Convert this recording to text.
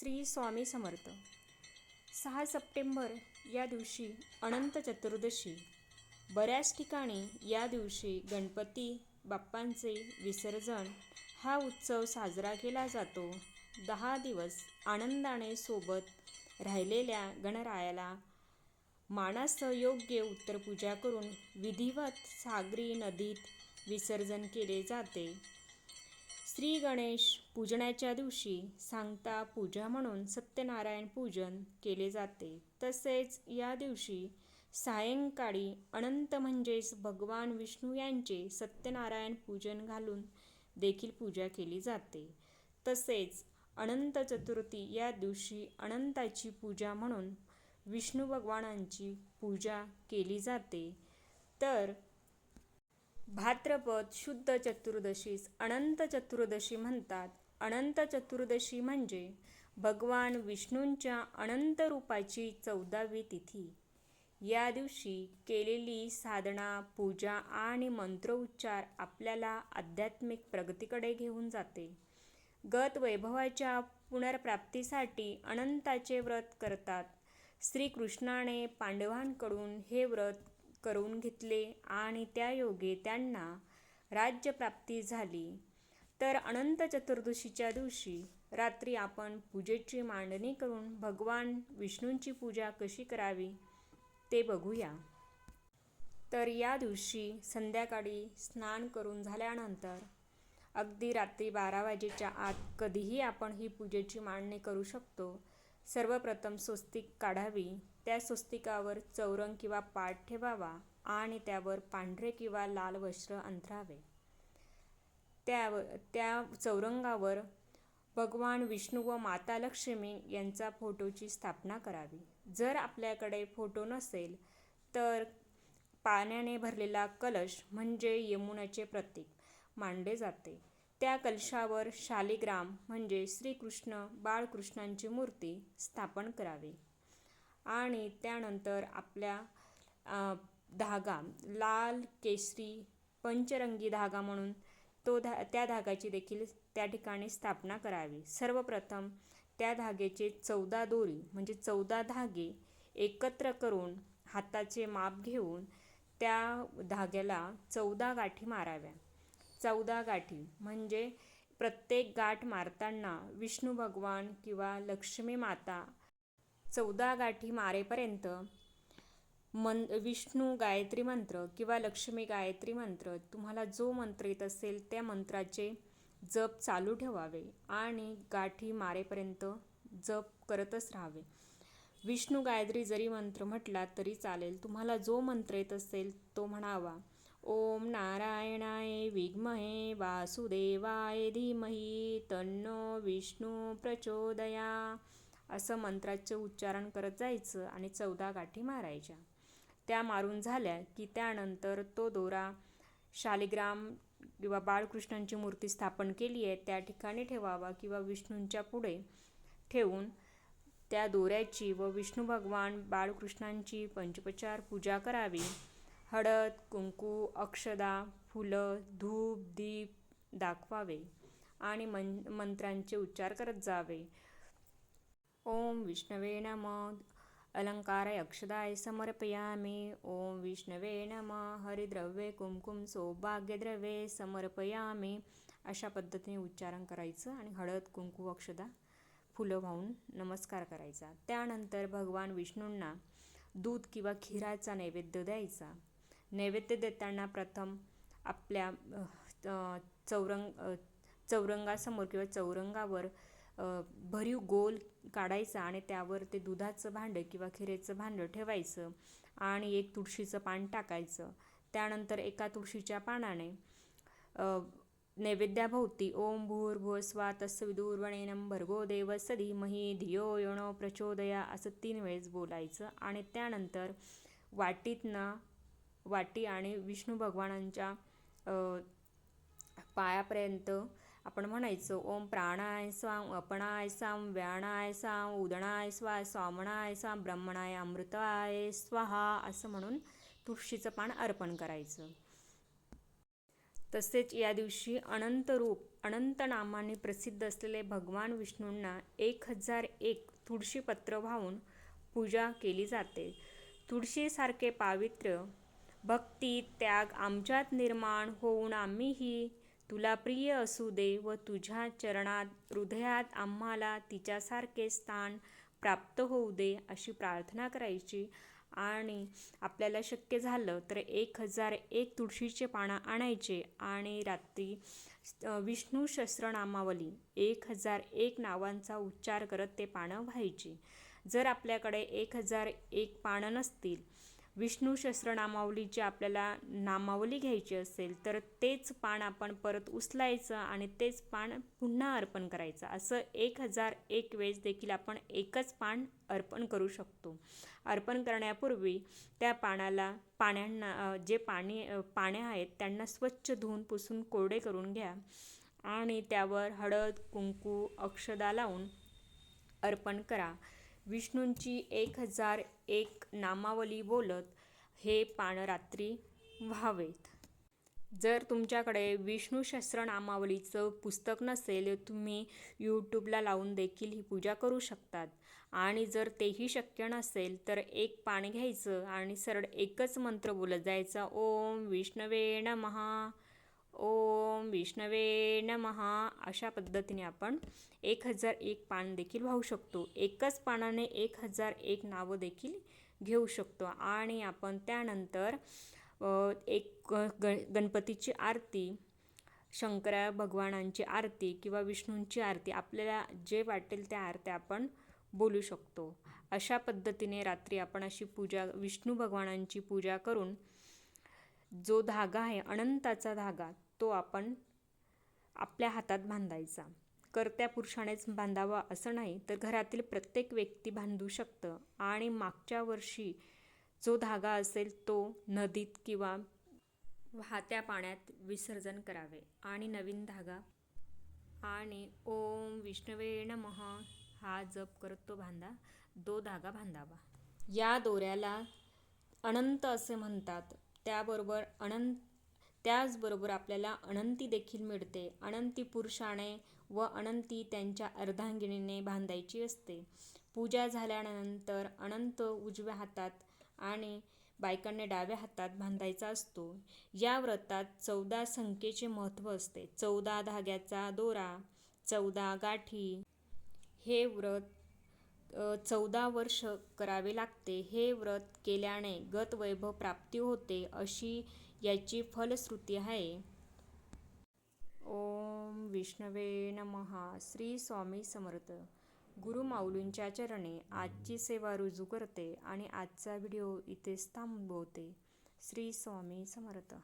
श्री स्वामी समर्थ. सहा सप्टेंबर या दिवशी अनंत चतुर्दशी. बऱ्याच ठिकाणी या दिवशी गणपती बाप्पांचे विसर्जन हा उत्सव साजरा केला जातो. दहा दिवस आनंदाने सोबत राहिलेल्या गणरायाला मानासह योग्य उत्तरपूजा करून विधिवत सागरी नदीत विसर्जन केले जाते. श्री गणेश पूजनाच्या दिवशी सांगता पूजा म्हणून सत्यनारायण पूजन केले जाते. तसेच या दिवशी सायंकाळी अनंत म्हणजेच भगवान विष्णू यांचे सत्यनारायण पूजन घालून देखील पूजा केली जाते. तसेच अनंत चतुर्थी या दिवशी अनंताची पूजा म्हणून विष्णू भगवानांची पूजा केली जाते. तर भाद्रपद शुद्ध चतुर्दशीस अनंत चतुर्दशी म्हणतात. अनंत चतुर्दशी म्हणजे भगवान विष्णूंच्या अनंत रूपाची चौदावी तिथी. या दिवशी केलेली साधना पूजा आणि मंत्रोच्चार आपल्याला आध्यात्मिक प्रगतीकडे घेऊन जाते. गत वैभवाच्या पुनर्प्राप्तीसाठी अनंताचे व्रत करतात. श्रीकृष्णाने पांडवांकडून हे व्रत करून घेतले आणि त्यायोगे त्यांना राज्यप्राप्ती झाली. तर अनंत चतुर्दशीच्या दिवशी रात्री आपण पूजेची मांडणी करून भगवान विष्णूंची पूजा कशी करावी ते बघूया. तर या दिवशी संध्याकाळी स्नान करून झाल्यानंतर अगदी रात्री बारा वाजेच्या आत कधीही आपण ही पूजेची मांडणी करू शकतो. सर्वप्रथम स्वस्तिक काढावी. त्या स्वस्तिकावर चौरंग किंवा पाठ ठेवावा आणि त्यावर पांढरे किंवा लाल वस्त्र अंथरावे त्याव त्या चौरंगावर भगवान विष्णू व माता लक्ष्मी यांचा फोटोची स्थापना करावी. जर आपल्याकडे फोटो नसेल तर पाण्याने भरलेला कलश म्हणजे यमुनाचे प्रतीक मानले जाते. त्या कलशावर शालिग्राम म्हणजे श्रीकृष्ण बाळकृष्णांची मूर्ती स्थापन करावी. आणि त्यानंतर आपल्या धागा लाल केशरी पंचरंगी धागा म्हणून तो धा त्या धागाची देखील त्या ठिकाणी स्थापना करावी. सर्वप्रथम त्या धाग्याचे चौदा दोरी म्हणजे चौदा धागे एकत्र करून हाताचे माप घेऊन त्या धाग्याला चौदा गाठी माराव्या. चौदा गाठी. म्हणजे प्रत्येक गाठ मारताना विष्णू भगवान किंवा लक्ष्मी माता चौदा गाठी मारेपर्यंत मन विष्णू गायत्री मंत्र किंवा लक्ष्मी गायत्री मंत्र तुम्हाला जो मंत्र येत असेल त्या मंत्राचे जप चालू ठेवावे आणि गाठी मारेपर्यंत जप करतच राहावे. विष्णू गायत्री जरी मंत्र म्हटला तरी चालेल. तुम्हाला जो मंत्र येत असेल तो म्हणावा. ओम नारायणाय विद्महे वासुदेवाय धीमही तन्नो विष्णू प्रचोदया. असं मंत्राचे उच्चारण करत जायचं आणि चौदा गाठी मारायच्या. त्या मारून झाल्या की त्यानंतर तो दोरा शालिग्राम किंवा बाळकृष्णांची मूर्ती स्थापन केली आहे. त्या ठिकाणी ठेवावा किंवा विष्णूंच्या पुढे ठेवून त्या दोऱ्याची व विष्णू भगवान बाळकृष्णांची पंचोपचार पूजा करावी. हळद कुंकू अक्षदा फुलं धूप दीप दाखवावे आणि मन मंत्रांचे उच्चार करत जावे. ओम विष्णवे नम. अलंकाराय अक्षदाय समर्पयामि. ओम विष्णवे नम. हरिद्रव्ये कुमकुम सौभाग्यद्रव्ये समर्पयामि. अशा पद्धतीने उच्चारण करायचं आणि हळद कुंकू अक्षदा फुलं वाहून नमस्कार करायचा. त्यानंतर भगवान विष्णूंना दूध किंवा खिराचा नैवेद्य द्यायचा. नैवेद्य देताना प्रथम आपल्या चौरंग चौरंगासमोर किंवा चौरंगावर भरीव गोल काढायचा आणि त्यावर ते दुधाचं भांडं किंवा खिरेचं भांडं ठेवायचं आणि एक तुळशीचं पान टाकायचं. त्यानंतर एका तुळशीच्या पानाने नैवेद्याभोवती ओम भूर्भुव स्वा तस्विदूर्वणेनं भर्गो देव धीमहि धियो यणो प्रचोदया असं तीन वेळेस बोलायचं आणि त्यानंतर वाटीतनं वाटी आणि विष्णू भगवानांच्या पायापर्यंत आपण म्हणायचं ओम प्राणाय स्वाम अपणाय साम व्याणाय साम उदणाय स्वाय स्वामणाय साम ब्रह्मणाय अमृताय स्वाहा असं म्हणून तुळशीचं पान अर्पण करायचं. तसेच या दिवशी अनंत रूप अनंत नामांनी प्रसिद्ध असलेले भगवान विष्णूंना एक हजार एक तुळशीपत्र वाहून पूजा केली जाते. तुळशीसारखे पावित्र्य भक्ती त्याग आमच्यात निर्माण होऊन आम्हीही तुला प्रिय असू दे व तुझ्या चरणात हृदयात आम्हाला तिच्यासारखे स्थान प्राप्त होऊ दे अशी प्रार्थना करायची. आणि आपल्याला शक्य झालं तर एक हजार एक तुळशीचे पानं आणायचे आणि रात्री विष्णू सहस्रनामावली एक हजार एक नावांचा उच्चार करत ते पानं व्हायची. जर आपल्याकडे एक हजार एक पानं नसतील विष्णू सहस्रनामावलीची आपल्याला नामावली घ्यायची असेल तर तेच पान आपण परत उचलायचं आणि तेच पान पुन्हा अर्पण करायचं. असं एक हजार एक वेळेस देखील आपण एकच पान अर्पण करू शकतो. अर्पण करण्यापूर्वी त्या पानाला पाण्यांना जे पाणी पाण्या आहेत त्यांना स्वच्छ धुवून पुसून कोरडे करून घ्या आणि त्यावर हळद कुंकू अक्षदा लावून अर्पण करा. विष्णूंची एक हजार एक नामावली बोलत हे पान रात्री व्हावेत. जर तुमच्याकडे विष्णू सहस्रनामावलीचं पुस्तक नसेल तुम्ही यूट्यूबला लावून देखील ही पूजा करू शकतात. आणि जर तेही शक्य नसेल तर एक पान घ्यायचं आणि सरळ एकच मंत्र बोलत जायचा. ओम विष्णवे नमहा ओम विष्णवे नमहा अशा पद्धतीने आपण एक हजार एक पान देखील वाहू शकतो. एकच पानाने एक हजार एक नावं देखील घेऊ शकतो. आणि आपण त्यानंतर एक ग गणपतीची आरती शंकरा भगवानांची आरती किंवा विष्णूंची आरती आपल्याला जे वाटेल त्या आरत्या आपण बोलू शकतो. अशा पद्धतीने रात्री आपण अशी पूजा विष्णू भगवानांची पूजा करून जो धागा आहे अनंताचा धागा तो आपण आपल्या हातात बांधायचा. कर्त्या पुरुषानेच बांधावा असं नाही तर घरातील प्रत्येक व्यक्ती बांधू शकतं. आणि मागच्या वर्षी जो धागा असेल तो नदीत किंवा वाहत्या पाण्यात विसर्जन करावे. आणि नवीन धागा आणि ओम विष्णवे नमः हा जप करत तो बांधा दो धागा बांधावा. या दोऱ्याला अनंत असे म्हणतात. त्याबरोबर अनंत त्याचबरोबर आपल्याला अनंती देखील मिळते. अनंती पुरुषाने व अनंती त्यांच्या अर्धांगिनीने बांधायची असते. पूजा झाल्यानंतर अनंत उजव्या हातात आणि बायकांनी डाव्या हातात बांधायचा असतो. या व्रतात चौदा संख्येचे महत्त्व असते. चौदा धाग्याचा दोरा चौदा गाठी हे व्रत चौदा वर्ष करावे लागते. हे व्रत केल्याने गत वैभव प्राप्ती होते अशी याची फलश्रुती आहे. ओम विष्णवे नमहा श्री स्वामी समर्थ. गुरु माऊलींच्या चरणे आजची सेवा रुजू करते आणि आजचा व्हिडिओ इथेच थांबवते. श्री स्वामी समर्थ.